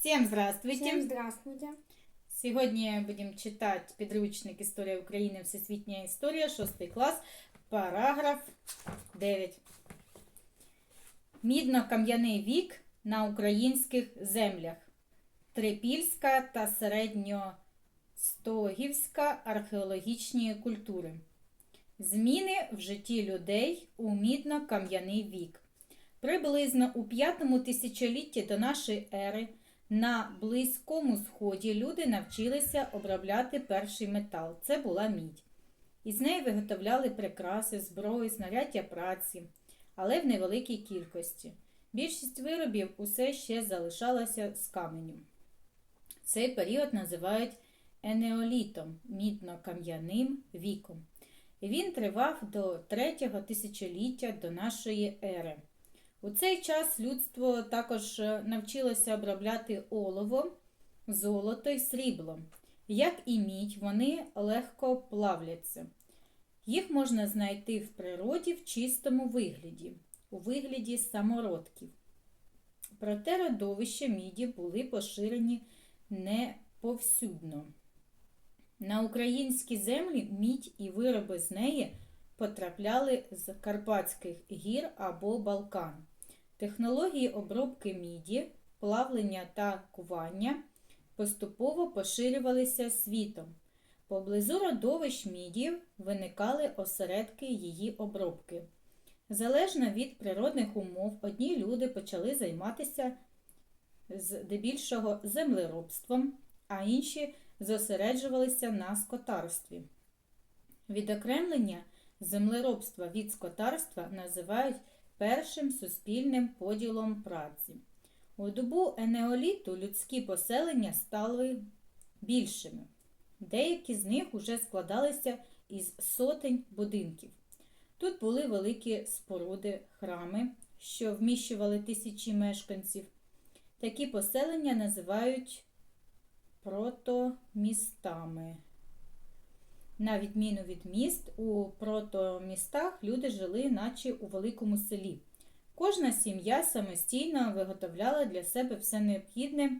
Всем здравствуйте! Всем здравствуйте. Сегодня будем читать підручник Історія України, Всесвітня історія, 6 клас, параграф 9. Мідно-кам'яний вік на українських землях. Трипільська та середньостогівська археологічні культури. Зміни в житті людей у мідно-кам'яний вік. Приблизно у п'ятому тисячолітті до нашої ери на Близькому Сході люди навчилися обробляти перший метал. Це була мідь. Із неї виготовляли прикраси, зброю, знаряддя праці, але в невеликій кількості. Більшість виробів усе ще залишалася з каменю. Цей період називають енеолітом, мідно-кам'яним віком. Він тривав до третього тисячоліття до нашої ери. У цей час людство також е, навчилося обробляти олово, золото й срібло. Як і мідь, вони легко плавляться. Їх можна знайти в природі в чистому вигляді, у вигляді самородків. Проте родовища міді були поширені не повсюдно. На українські землі мідь і вироби з неї потрапляли з Карпатських гір або Балкан. Технології обробки міді, плавлення та кування поступово поширювалися світом. Поблизу родовищ міді виникали осередки її обробки. Залежно від природних умов, одні люди почали займатися здебільшого землеробством, а інші зосереджувалися на скотарстві. Відокремлення землеробства від скотарства називають першим суспільним поділом праці. У добу енеоліту людські поселення стали більшими. Деякі з них уже складалися із сотень будинків. Тут були великі споруди, храми, що вміщували тисячі мешканців. Такі поселення називають протомістами. На відміну від міст, у протомістах люди жили, наче у великому селі. Кожна сім'я самостійно виготовляла для себе все необхідне,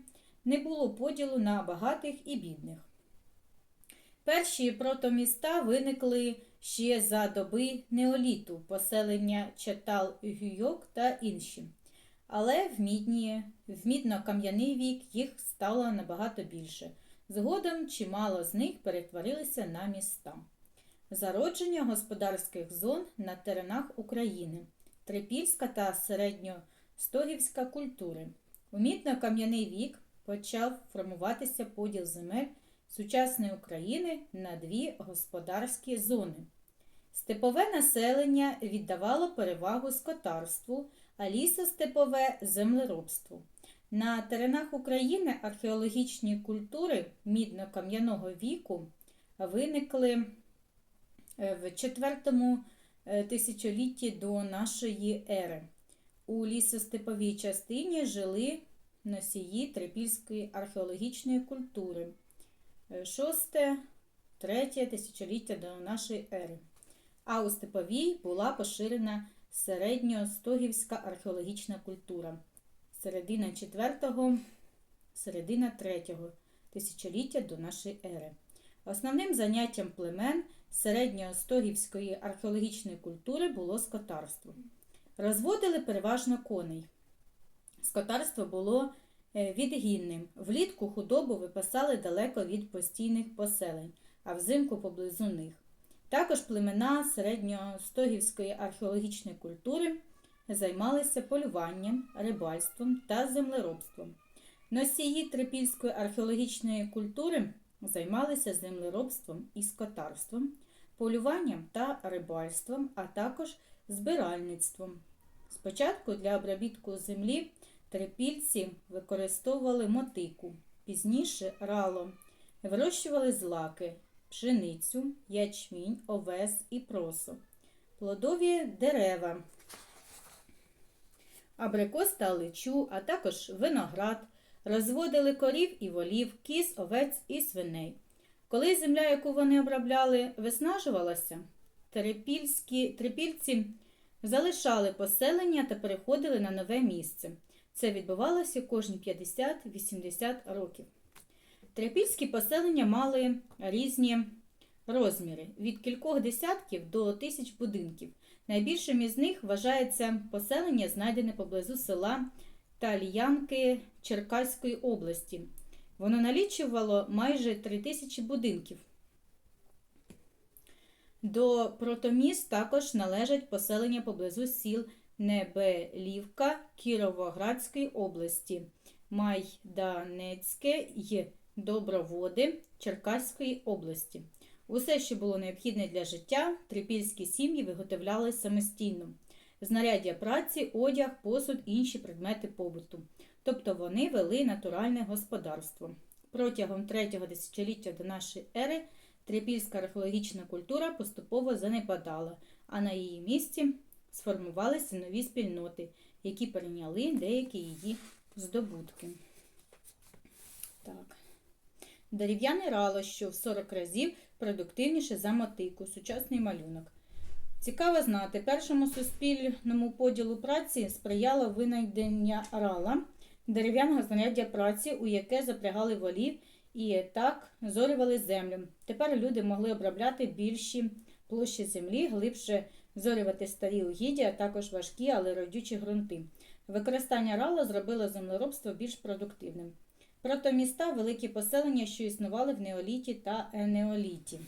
не було поділу на багатих і бідних. Перші протоміста виникли ще за доби неоліту, поселення Четал Гюйок та інші. Але в, мідні, в мідно-кам'яний вік їх стало набагато більше. Згодом чимало з них перетворилися на міста. Зародження господарських зон на теренах України, трипільська та середньостогівська культури. У мідно-кам'яний вік почав формуватися поділ земель сучасної України на дві господарські зони. Степове населення віддавало перевагу скотарству, а лісостепове землеробству. На теренах України археологічні культури мідно-кам'яного віку виникли в четвертому тисячолітті до нашої ери. У лісостеповій частині жили носії трипільської археологічної культури. Шосте, третє тисячоліття до нашої ери. А у степовій була поширена середньостогівська археологічна культура середина 4-го, середина 3-го тисячоліття до нашої ери. Основним заняттям племен середньостогівської археологічної культури було скотарство. Розводили переважно коней. Скотарство було відгінним. Влітку худобу випасали далеко від постійних поселень, а взимку поблизу них. Також племена середньостогівської археологічної культури займалися полюванням, рибальством та землеробством. Носії трипільської археологічної культури займалися землеробством і скотарством, полюванням та рибальством, а також збиральництвом. Спочатку для обробітку землі трипільці використовували мотику, пізніше рало, вирощували злаки, пшеницю, ячмінь, овес і просо, плодові дерева абрикос та личу, а також виноград, розводили корів і волів, кіз, овець і свиней. Коли земля, яку вони обробляли, виснажувалася, трипільські, трипільці залишали поселення та переходили на нове місце. Це відбувалося кожні 50-80 років. Трипільські поселення мали різні розміри від кількох десятків до тисяч будинків. Найбільшим із них вважається поселення, знайдене поблизу села Тальянки Черкаської області. Воно налічувало майже три тисячі будинків. До протоміст також належать поселення поблизу сіл Небелівка Кіровоградської області, Майданецьке й Доброводи Черкаської області. Усе, що було необхідне для життя, трипільські сім'ї виготовляли самостійно. Знаряддя праці, одяг, посуд, інші предмети побуту. Тобто вони вели натуральне господарство. Протягом третього десятиліття до нашої ери трипільська археологічна культура поступово занепадала, а на її місці сформувалися нові спільноти, які перейняли деякі її здобутки. Так. Дерев'яне рало, що в 40 разів продуктивніше за мотику, сучасний малюнок. Цікаво знати, першому суспільному поділу праці сприяло винайдення рала, дерев'яного знаряддя праці, у яке запрягали волів і так зорювали землю. Тепер люди могли обробляти більші площі землі, глибше зорювати старі угіддя, а також важкі, але родючі ґрунти. Використання рала зробило землеробство більш продуктивним. Протоміста – великі поселення, що існували в неоліті та енеоліті.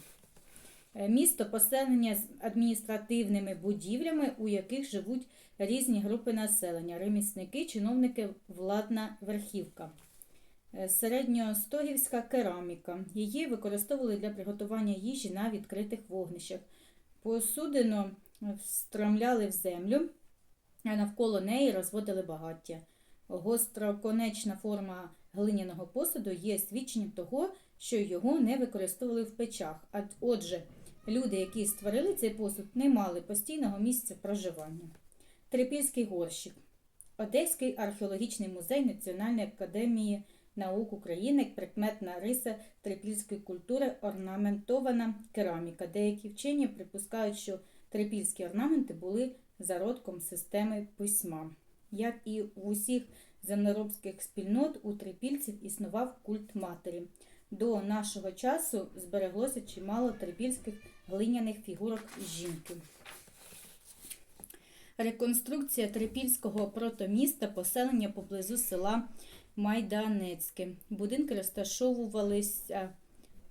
Е, Місто поселення з адміністративними будівлями, у яких живуть різні групи населення: ремісники, чиновники, владна верхівка. Е, Середньостогівська кераміка. Її використовували для приготування їжі на відкритих вогнищах. Посудину встромляли в землю, а навколо неї розводили багаття. Гостроконечна форма глиняного посуду є свідченням того, що його не використовували в печах. А отже, люди, які створили цей посуд, не мали постійного місця проживання. Трипільський горщик. Одеський археологічний музей Національної академії наук України, прикметна риса трипільської культури, орнаментована кераміка. Деякі вчені припускають, що трипільські орнаменти були зародком системи письма. Як і в усіх землеробських спільнот, у трипільців існував культ матері. До нашого часу збереглося чимало трипільських глиняних фігурок жінки. Реконструкція трипільського протоміста, поселення поблизу села Майданецьке. Будинки розташовувалися,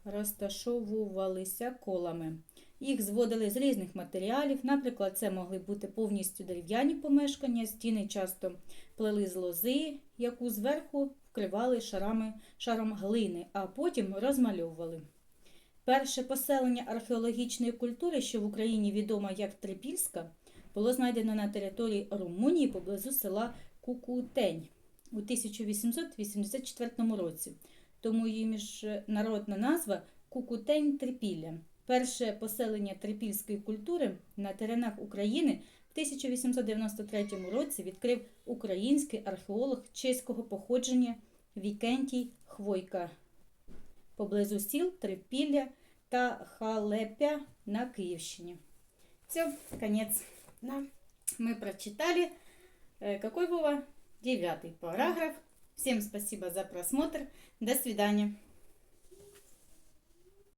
розташовувалися колами. Їх зводили з різних матеріалів. Наприклад, це могли бути повністю дерев'яні помешкання, стіни часто плели з лози, яку зверху вкривали шарами, шаром глини, а потім розмальовували. Перше поселення археологічної культури, що в Україні відомо як Трипільська, було знайдено на території Румунії поблизу села Кукутень у 1884 році. Тому її міжнародна назва Кукутень Трипілля Перше поселення трипільської культури на теренах України в 1893 році відкрив український археолог чеського походження Вікентій Хвойка поблизу сіл Трипілля та Халепя на Київщині. Все, конец. Да. Мы прочитали. Э, Какой Вова? Девятый параграф. Всем спасибо за просмотр. До свидания.